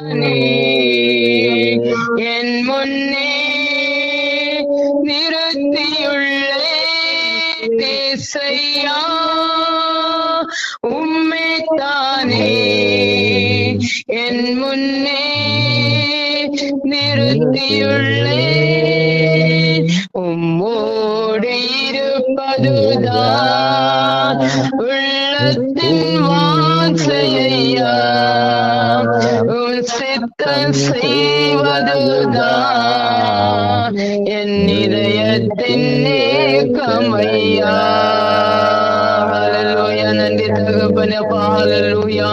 நீ என் முன்னே நிறுத்தியுள்ளே தேசையா உம்மைத்தானே என் முன்னே நிறுத்தியுள்ளே உம்மோடு இருப்பதுதான் உள்ளத்தின் உன் சித்தம் செய்வதுதான். என் இதயத்தின் நன்றி தகப்பனே அப்பா ஹalleluya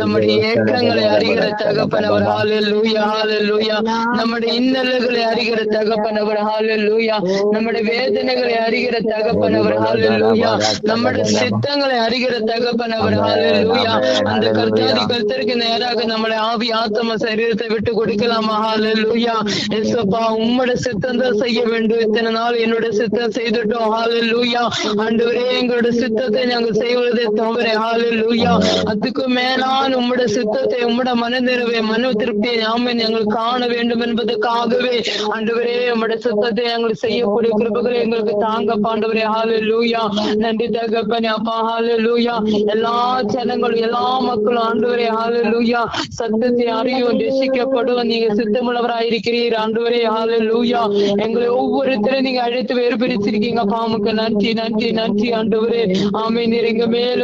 நம்முடைய ஏக்கங்களை அறிகிற தகப்பனவர் ஹalleluya ஹalleluya நம்முடைய இன்னல்களை அறிகிற தகப்பனவர் ஹalleluya நம்முடைய வேதனைகளை அறிகிற தகப்பனவர் ஹalleluya நம்முடைய சித்தங்களை அறிகிற தகப்பனவர் ஹalleluya அந்த கர்த்தாதி கர்த்தருக்கு நேராக நம்முடைய ஆவி ஆத்ம சரீரத்தை விட்டு கொடுக்கலாமா? ஹalleluya எஸ்அப்பா உம்முடைய சித்தம் தான் செய்ய வேண்டும். இத்தனை நாள் என்னோட சித்தம் செய்துட்டோம். ஹalleluya ஆண்டவரே எங்களோட சித்தத்தை நாங்கள் செய்வதே தவிர ஹalleluya அதுக்கு மேலான உம்முடைய சித்தத்தை உம்முடைய மனநிறைவை மன திருப்தியை நாம நாங்கள் காண வேண்டும் என்பதற்காகவே ஆண்டவரே உம்முடைய சித்தத்தை நாங்கள் செய்யக்கூடிய கிருபுகளை எங்களுக்கு தாங்க பாண்டவரே. ஹalleluya நன்றி தகப்பனே அப்பா. ஹalleluya எல்லா ஜனங்களும் எல்லா மக்களும் ஆண்டவரே ஹalleluya சத்தத்தை அறியும் ரசிக்கப்படும் நீங்க சித்தமுள்ளவராயிருக்கிறீர் ஆண்டவரே. ஹalleluya எங்களை ஒவ்வொருத்தரும் நீங்க அழைத்து வேறு பிரிச்சிருக்கீங்க பாமுக்கு நன்றி நன்றி நன்றி ஆண்டவரே. ஆமை நீர் எங்க மேல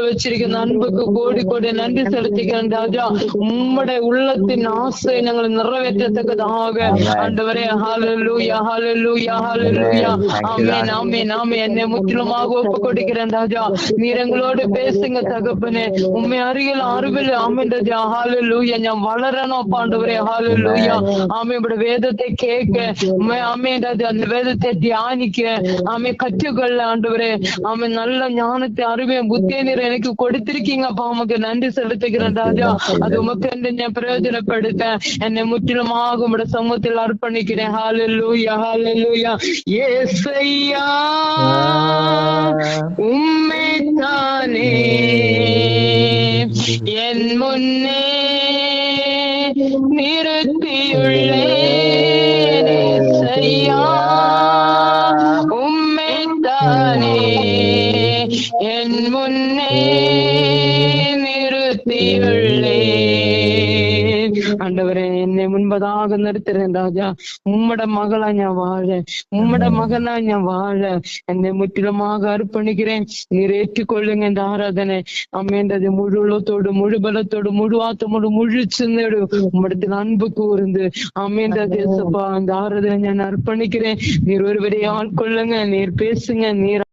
உமது அன்புக்கு கோடி கோடி நன்றி செலுத்துகிறேன் ராஜா. உம்முடைய உள்ளத்தின் ஆசை நாங்கள் நிறைவேற்றத்தக்கதாக ஆண்டவரே. ஹாலலூயா ஹாலலூயா ஹாலலூயா ஆமீன். ஆமீன் ஆமீன் என்னை முற்றிலுமாக ஒப்பு கொடுக்கிறேன் ராஜா. நீர் எங்களோடு பேசுங்க தகப்பனே. உண்மை அருகில் அருவில் ஆமீன் ராஜா. ஹாலலூயா ஞான் வளரணும் ஆண்டவரே. ஹாலலூயா ஆமே வேதத்தை கேட்க ஆமே ராஜா. அந்த வேதத்தை தியானிக்க ஆமே கற்றுக்கொள்ள ஆண்டவரே. ஆமே நல்ல ஞானத்தை அருமையை புத்தியை நீர் எனக்கு கொடுத்து அப்பா உமக்கு நன்றி செலுத்துகிறேன் ராஜா அது உமக்கு நான் பிரயோஜனப்படுத்த என்னை முற்றிலுமாக உங்களோட சமூகத்தில் அர்ப்பணிக்கிறேன். ஹalleluya ஹalleluya ஏசையா உம்மை தானே என் முன்னே நிறுத்தியுள்ளே முன்னே நிறுத்தியுள்ளே ஆண்டவரே என்னை முன்பதாக நிறுத்துறேன் ராஜா உம்மட மகளா ஞா வாழ உம்மட மகளா ஞா வாழ என்னை முற்றிலுமாக அர்ப்பணிக்கிறேன் நீர் ஏற்றுக்கொள்ளுங்க இந்த ஆராதனை அம்மேன்றது முழு உலத்தோடு முழு பலத்தோடு முழு ஆத்தமோடு முழு சிந்தோடு உம்மிடத்தில் அன்பு கூர்ந்து அம்மேன்றது அந்த ஆராதனை நான் அர்ப்பணிக்கிறேன் நீர் ஒருவரை ஆட்கொள்ளுங்க நீர் பேசுங்க நீர்